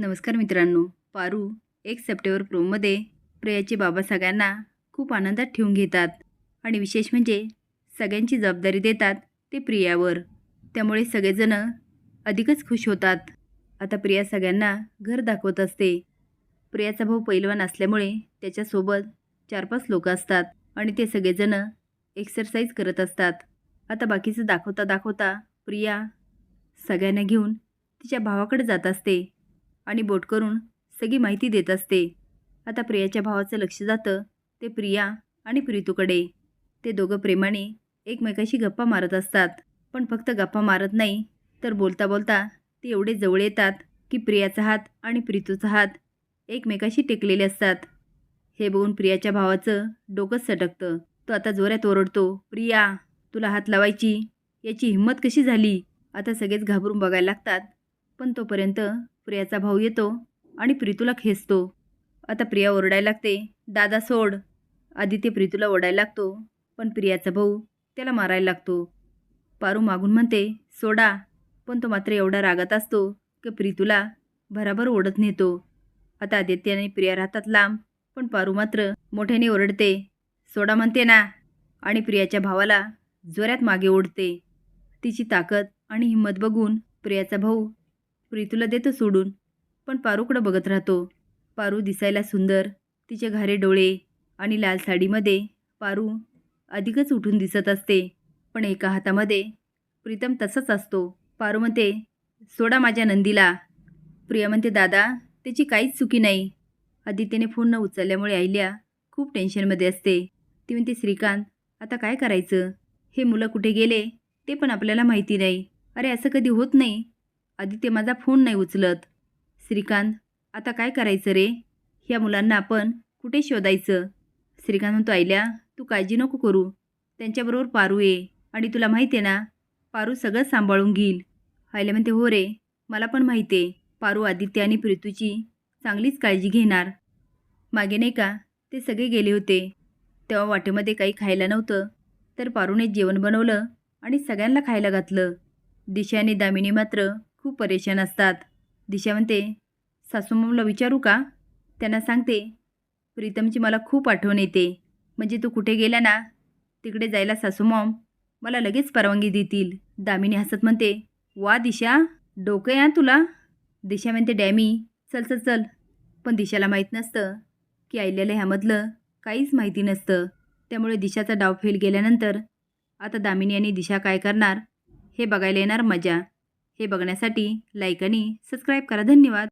नमस्कार मित्रांनो. पारू एक सप्टेंबर प्रोमध्ये प्रियाचे बाबा सगळ्यांना खूप आनंदात ठेवून घेतात आणि विशेष म्हणजे सगळ्यांची जबाबदारी देतात ते प्रियावर. त्यामुळे सगळेजण अधिकच खुश होतात. आता प्रिया सगळ्यांना घर दाखवत असते. प्रियाचा भाऊ पैलवान असल्यामुळे त्याच्यासोबत चार पाच लोक असतात आणि ते सगळेजणं एक्सरसाइज करत असतात. आता बाकीचं दाखवता दाखवता प्रिया सगळ्यांना घेऊन तिच्या भावाकडे जात असते. आणि बोट करून सगळी माहिती देत असते. आता प्रियाच्या भावाचं लक्ष जातं. ते प्रिया आणि प्रीतूकडे. ते दोघं प्रेमाने एकमेकाशी गप्पा मारत असतात. पण फक्त गप्पा मारत नाही तर बोलता बोलता ते एवढे जवळ येतात की प्रियाचा हात आणि प्रीतूचा हात एकमेकाशी टेकलेले असतात. हे बघून प्रियाच्या भावाचं डोकंच सटकतं तो आता जोऱ्यात ओरडतो प्रिया तुला हात लावायची? याची हिंमत कशी झाली? आता सगळेच घाबरून बघायला लागतात. पण तोपर्यंत प्रियाचा भाऊ येतो आणि प्रीतूला खेचतो. आता प्रिया ओरडायला लागते दादा सोड. आदित्य प्रीतूला ओढायला लागतो पण प्रियाचा भाऊ त्याला मारायला लागतो. पारू मागून म्हणते सोडा. पण तो मात्र एवढा रागात असतो की प्रीतूला भराभर ओढत नेतो. आता आदित्य आणि प्रिया राहतात लांब पण पारू मात्र मोठ्याने ओरडते सोडा म्हणते ना. आणि प्रियाच्या भावाला जोऱ्यात मागे ओढते. तिची ताकद आणि हिंमत बघून प्रियाचा भाऊ प्रीतूला देतो सोडून. पण पारूकडं बघत राहतो? पारू दिसायला सुंदर तिचे घारे डोळे आणि लाल साडीमध्ये पारू अधिकच उठून दिसत असते. पण एका हातामध्ये प्रीतम तसाच असतो. पारू म्हणते सोडा माझ्या नंदीला. प्रिया म्हणते दादा त्याची काहीच चुकी नाही. आदित्यने फोन न उचलल्यामुळे आईल्या खूप टेन्शनमध्ये असते. ती म्हणते श्रीकांत आता काय करायचं? हे मुलं कुठे गेले? ते पण आपल्याला माहिती नाही. अरे असं कधी होत नाही. आदित्य माझा फोन नाही उचलत. श्रीकांत आता काय करायचं रे? ह्या मुलांना आपण कुठे शोधायचं? श्रीकांत म्हणतो आईल्या तू काळजी नको करू. त्यांच्याबरोबर पारू ये. आणि तुला माहिती आहे ना पारू सगळं सांभाळून घेईल. आईला म्हणते हो रे मला पण माहिती आहे. पारू आदित्य आणि प्रीतूची चांगलीच काळजी घेणार. मागे नाही का ते सगळे गेले होते. तेव्हा वाटेमध्ये काही खायला नव्हतं तर पारूने जेवण बनवलं आणि सगळ्यांना खायला घातलं. दिशा आणि दामिनी मात्र खूप परेशान असतात. दिशा म्हणते सासूमामला विचारू का? त्यांना सांगते प्रीतमची मला खूप आठवण येते. म्हणजे तू कुठे गेला ना तिकडे जायला सासूमॉम मला लगेच परवानगी देतील. दामिनी हसत म्हणते वा दिशा डोकं या तुला. दिशा म्हणते डॅमी चल चल चल. पण दिशाला माहीत नसतं की आईल्याला ह्यामधलं काहीच माहिती नसतं. त्यामुळे दिशाचा डाव फेल गेल्यानंतर आता दामिनी आणि दिशा काय करणार हे बघायला येणार मजा. हे बघण्यासाठी लाईक आणि सबस्क्राईब करा. धन्यवाद.